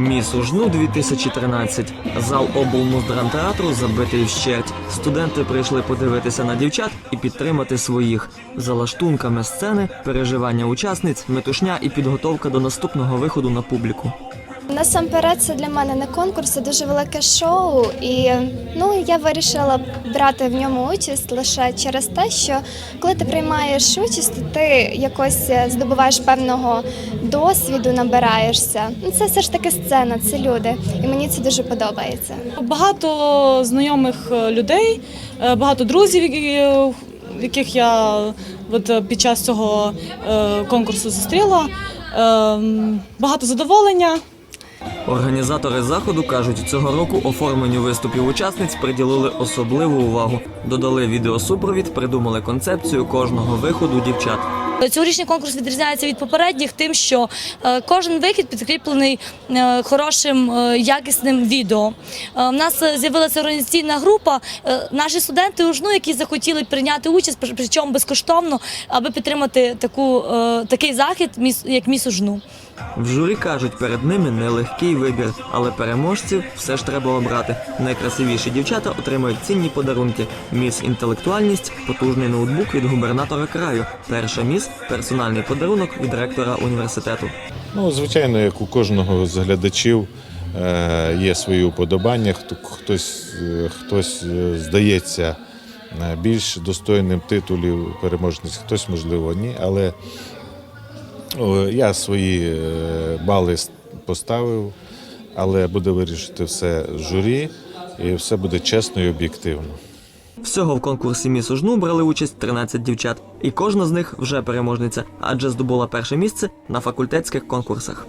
Міс Ужну 2013. Зал облмуздрамтеатру забитий вщерть. Студенти прийшли подивитися на дівчат і підтримати своїх. За лаштунками сцени, переживання учасниць, метушня і підготовка до наступного виходу на публіку. Насамперед, це для мене не конкурс, це дуже велике шоу, і ну я вирішила брати в ньому участь лише через те, що коли ти приймаєш участь, ти якось е, здобуваєш певного досвіду, набираєшся. Ну, Це все ж таки сцена, це люди, і мені це дуже подобається. Багато знайомих е, людей, е, багато друзів, яких я от під час цього конкурсу зустріла. Е, Багато задоволення. Організатори заходу кажуть, цього року оформленню виступів учасниць приділили особливу увагу. Додали відеосупровід, придумали концепцію кожного виходу дівчат. Цьогорічний конкурс відрізняється від попередніх тим, що е, кожен вихід підкріплений е, хорошим е, якісним відео. У нас з'явилася організаційна група. Наші студенти УЖНУ, які захотіли прийняти участь, причому безкоштовно, аби підтримати таку, такий захід, як міс УЖНУ. В журі кажуть, перед ними нелегкий вибір, але переможців все ж треба обрати. Найкрасивіші дівчата отримають цінні подарунки. Міс інтелектуальність, потужний ноутбук від губернатора краю. Перша міс персональний подарунок від ректора університету. Ну, звичайно, як у кожного з глядачів е, є свої уподобання. Хтось, е, хтось е, здається більш достойним титулів переможниць, хтось, можливо, ні. Але я свої е, бали поставив, але буде вирішити все журі, і все буде чесно і об'єктивно. Всього в конкурсі Міс Ужну брали участь 13 дівчат, і кожна з них вже переможниця, адже здобула перше місце на факультетських конкурсах.